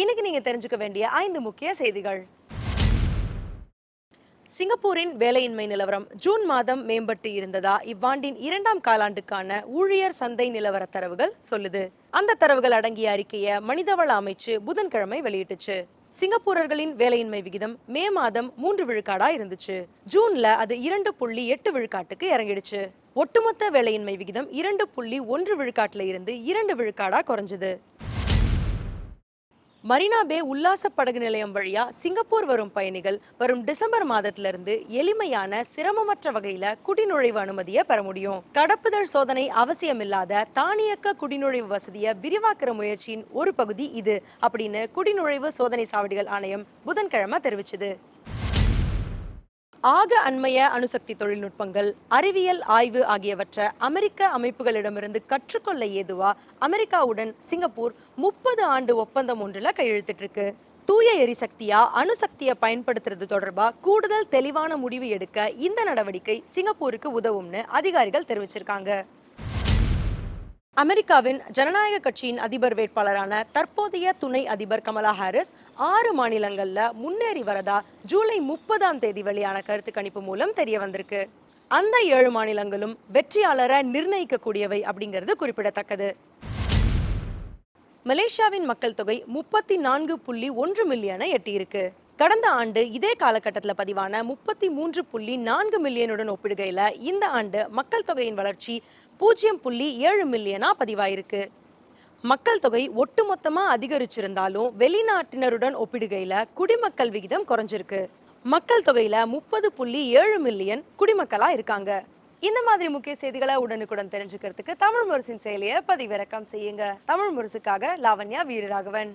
இன்னைக்கு நீங்க தெரிஞ்சுக்க வேண்டிய ஐந்து முக்கிய செய்திகள். சிங்கப்பூரின் வேலையின்மை நிலவரம் ஜூன் மாதம் மேம்பட்டு இருந்ததா? இவ்வாண்டின் இரண்டாம் காலாண்டுக்கான ஊழியர் சந்தை நிலவர தரவுகள் சொல்லுது. அந்த தரவுகள் அடங்கிய அறிக்கையை மனிதவள அமைச்சு புதன்கிழமை வெளியிட்டுச்சு. சிங்கப்பூரர்களின் வேலையின்மை விகிதம் மே மாதம் மூன்று விழுக்காடா இருந்துச்சு. ஜூன்ல அது இரண்டு புள்ளி எட்டு விழுக்காட்டுக்கு இறங்கிடுச்சு. ஒட்டுமொத்த வேலையின்மை விகிதம் இரண்டு புள்ளி ஒன்று விழுக்காட்டுல இருந்து இரண்டு விழுக்காடா குறைஞ்சது. மரீனா பே உல்லாச படகு நிலையம் வழியா சிங்கப்பூர் வரும் பயணிகள் வரும் டிசம்பர் மாதத்திலிருந்து எளிமையான சிரமமற்ற வகையில குடிநுழைவு அனுமதியை பெற முடியும். கடப்புதல் சோதனை அவசியமில்லாத தானியக்க குடிநுழைவு வசதியை விரிவாக்குற முயற்சியின் ஒரு பகுதி இது அப்படின்னு குடிநுழைவு சோதனை சாவடிகள் ஆணையம் புதன்கிழமை தெரிவிச்சது. ஆக அண்மைய அணுசக்தி தொழில்நுட்பங்கள் அறிவியல் ஆய்வு ஆகியவற்றை அமெரிக்க அமைப்புகளிடமிருந்து கற்றுக்கொள்ள ஏதுவா அமெரிக்காவுடன் சிங்கப்பூர் முப்பது ஆண்டு ஒப்பந்தம் ஒன்றில் கையெழுத்திட்டிருக்கு. தூய எரிசக்தியா அணுசக்தியை பயன்படுத்துறது தொடர்பாக கூடுதல் தெளிவான முடிவு எடுக்க இந்த நடவடிக்கை சிங்கப்பூருக்கு உதவும்னு அதிகாரிகள் தெரிவிச்சிருக்காங்க. அமெரிக்காவின் ஜனநாயக கட்சியின் அதிபர் வேட்பாளரான தற்போதைய துணை அதிபர் கமலா ஹாரிஸ் ஆறு மாநிலங்களில் முன்னேறி வரதா ஜூலை முப்பதாம் தேதி வெளியான கருத்து கணிப்பு மூலம் தெரிய வந்திருக்கு. அந்த ஏழு மாநிலங்களும் வெற்றியாளரை நிர்ணயிக்கக்கூடியவை அப்படிங்கிறது குறிப்பிடத்தக்கது. மலேசியாவின் மக்கள் தொகை முப்பத்தி நான்கு புள்ளி ஒன்று மில்லியனை எட்டியிருக்கு. கடந்த ஆண்டு இதே காலகட்டத்தில் பதிவான முப்பத்தி மூன்று புள்ளி நான்கு மில்லியனுடன் ஒப்பிடுகையில் இந்த ஆண்டு மக்கள் தொகையின் வளர்ச்சி பூஜ்ஜியம் புள்ளி ஏழு மில்லியனா பதிவாயிருக்கு. மக்கள் தொகை ஒட்டுமொத்தமாக அதிகரிச்சிருந்தாலும் வெளிநாட்டினருடன் ஒப்பிடுகையில் குடிமக்கள் விகிதம் குறைஞ்சிருக்கு. மக்கள் தொகையில் முப்பது புள்ளி ஏழு மில்லியன் குடிமக்களாக இருக்காங்க. இந்த மாதிரி முக்கிய செய்திகளை உடனுக்குடன் தெரிஞ்சுக்கிறதுக்கு தமிழ் முரசின் செயலியை பதிவிறக்கம் செய்யுங்க. தமிழ் முரசுக்காக லாவண்யா வீரராகவன்.